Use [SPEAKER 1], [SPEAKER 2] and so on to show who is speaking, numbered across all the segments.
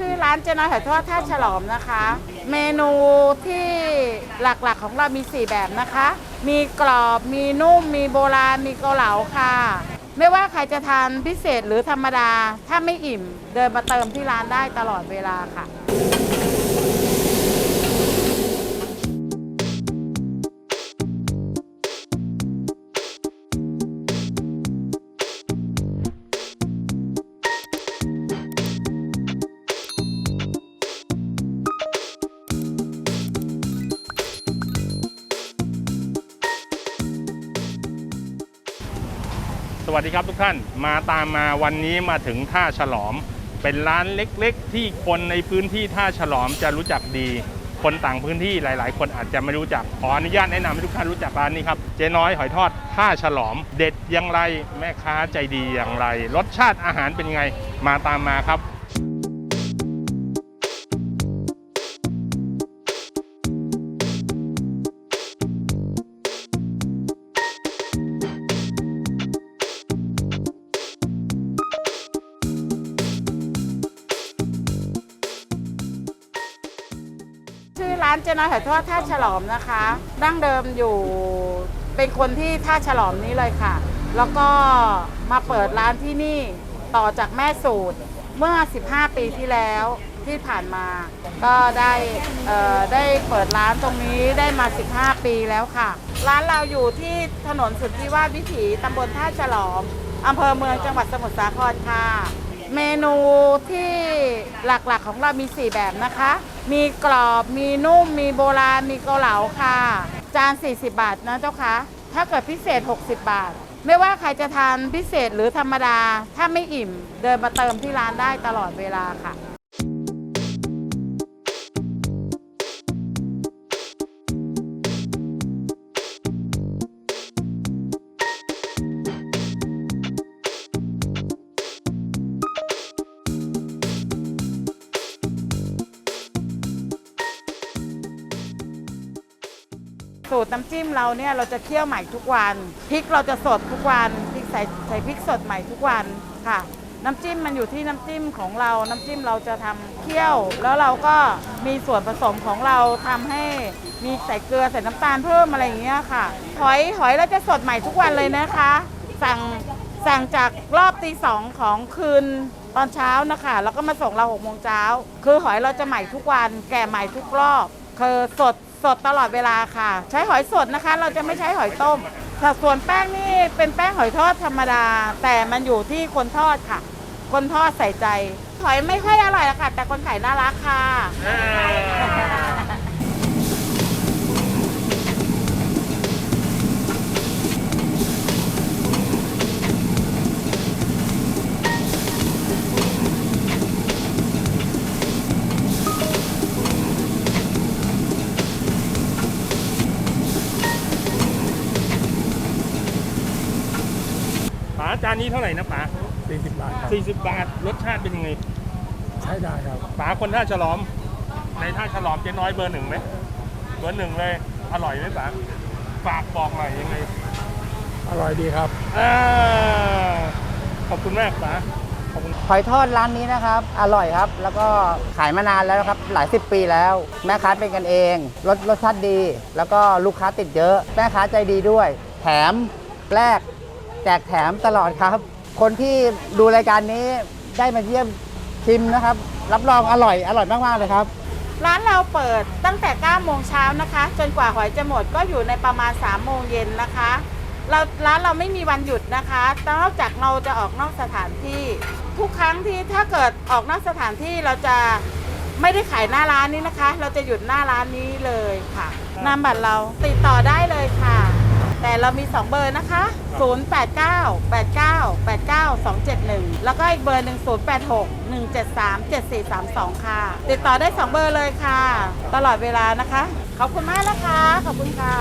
[SPEAKER 1] ชื่อร้านเจนอยหอยทอดท่าฉลอมนะคะ เมนูที่หลักๆของเรามี 4 แบบนะคะ มีกรอบมีนุ่ม มีโบราณมีเกาเหลาค่ะ ไม่ว่าใครจะทานพิเศษหรือธรรมดา ถ้าไม่อิ่มเดินมาเติมที่ร้านได้ตลอดเวลาค่ะ
[SPEAKER 2] วัสดีครับทุกท่านมาตามมาวันนี้มาถึงท่าฉลอม เป็นร้านเล็ก ๆ ที่คนในพื้นที่ท่าฉลอมจะรู้จักดี คนต่างพื้นที่หลาย ๆ คนอาจจะไม่รู้จักขออนุญาตแนะนำให้ทุกท่านรู้จักร้านนี้ครับเจ๊น้อยหอยทอดท่าฉลอม เด็ดอย่างไรแม่ค้าใจดีอย่างไร รสชาติอาหารเป็นไง มาตามมาครับ
[SPEAKER 1] ร้านเจนอยหอยทอดท่าฉลอมนะคะ ดั้งเดิมอยู่เป็นคนที่ท่าฉลอมนี้เลยค่ะ แล้วก็มาเปิดร้านที่นี่ต่อจากแม่สูตรเมื่อ 15 ปีที่แล้วที่ผ่านมา ก็ได้ได้เปิดร้านตรงนี้ได้มา 15 ปีแล้วค่ะ ร้านเราอยู่ที่ถนนสุทธิวาทวิถีตำบลท่าฉลอมอำเภอเมืองจังหวัดสมุทรสาครค่ะ เมนูที่หลักๆของเรามี 4 แบบนะคะ มีกรอบ มีนุ่ม มีโบราณ มีเกาเหลาค่ะ จาน 40 บาทนะเจ้าคะ ถ้าเกิดพิเศษ 60 บาท ไม่ว่าใครจะทานพิเศษหรือธรรมดา ถ้าไม่อิ่ม เดินมาเติมที่ร้านได้ตลอดเวลาค่ะ สูตรน้ำจิ้มเราเนี่ยเราจะเคี่ยวใหม่ทุกวันพริกเราจะสดทุกวันพริกใส่ใส่พริกสดใหม่ทุกวันค่ะ น้ำจิ้มมันอยู่ที่น้ำจิ้มของเรา น้ำจิ้มเราจะทำเคี่ยว แล้วเราก็มีส่วนผสมของเราทำให้มีใส่เกลือใส่น้ำตาลเพิ่มอะไรอย่างเงี้ยค่ะ หอยหอยเราจะสดใหม่ทุกวันเลยนะคะ สั่งสั่งจากรอบตีสองของคืนตอนเช้านะคะ แล้วก็มาส่งเราหกโมงเช้า คือหอยเราจะใหม่ทุกวัน แก่ใหม่ทุกรอบ คือสด สดตลอดเวลาค่ะ ใช้หอยสดนะคะ เราจะไม่ใช้หอยต้มสัดส่วนแป้งนี่เป็นแป้งหอยทอดธรรมดา แต่มันอยู่ที่คนทอดค่ะ คนทอดใส่ใจ หอยไม่ค่อยอร่อยอะค่ะ แต่คนขายน่ารักค่ะ
[SPEAKER 2] จานนี้เท่าไหร่นะป๋า
[SPEAKER 3] 40บาทครับ
[SPEAKER 2] 40 บาท รสชาติเป็นยังไง
[SPEAKER 3] ใช้ได้ครับ
[SPEAKER 2] ป๋าคนท่าฉลอม ในท่าฉลอมเจ๊น้อยเบอร์หนึ่งไหมเบอร์หนึ่งเลย อร่อยไหมป๋าฝากบอกหน่อยยังไง
[SPEAKER 3] อร่อยดีครับ
[SPEAKER 2] อ่าขอบคุณมากป๋าขอบคุณ
[SPEAKER 4] หอยทอดร้านนี้นะครับ อร่อยครับ แล้วก็ขายมานานแล้วนะครับ หลายสิบปีแล้ว แม่ค้าเป็นกันเอง รสรสชาติดี แล้วก็ลูกค้าติดเยอะ แม่ค้าใจดีด้วย แถมแลก แจกแถมตลอดครับ คนที่ดูรายการนี้ได้มาเยี่ยมชิมนะครับ รับรองอร่อยอร่อยมากๆเลยครับ
[SPEAKER 1] ร้านเราเปิดตั้งแต่ 9 โมงเช้านะคะ จนกว่าหอยจะหมดก็อยู่ในประมาณ 3 โมงเย็นนะคะ เราร้านเราไม่มีวันหยุดนะคะนอกจากเราจะออกนอกสถานที่ ทุกครั้งที่ถ้าเกิดออกนอกสถานที่เราจะไม่ได้ขายหน้าร้านนี้นะคะ เราจะหยุดหน้าร้านนี้เลยค่ะนามบัตรเราติดต่อได้เลยค่ะ แต่เรามี 2 เบอร์นะคะ 089 89 89 271 แล้วก็อีกเบอร์หนึ่ง086 173 7432 ค่ะ ติดต่อได้ 2 เบอร์เลยค่ะ ตลอดเวลานะคะ ขอบคุณมากนะคะ ขอบคุณค่ะ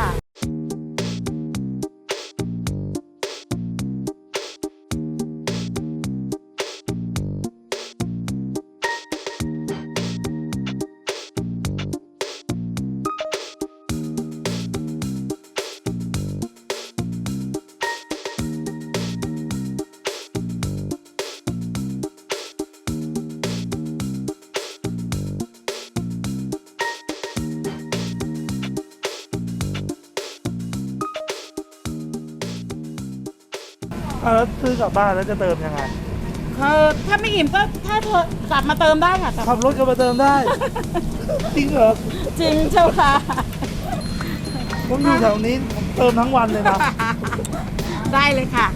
[SPEAKER 5] อะแล้วซื้อกลับบ้านแล้วจะเติมยังไง
[SPEAKER 1] คือถ้าไม่อิ่มก็ถ้าเธอกลับมาเติมได้ค่ะแต่
[SPEAKER 5] ขับรถกลับมาเติมได้ จริงเหรอ
[SPEAKER 1] จริงเจ้าค่ะ
[SPEAKER 5] ผมอยู่แถวนี้ผมเติมทั้งวันเลยนะ
[SPEAKER 1] ได้เลยค่ะ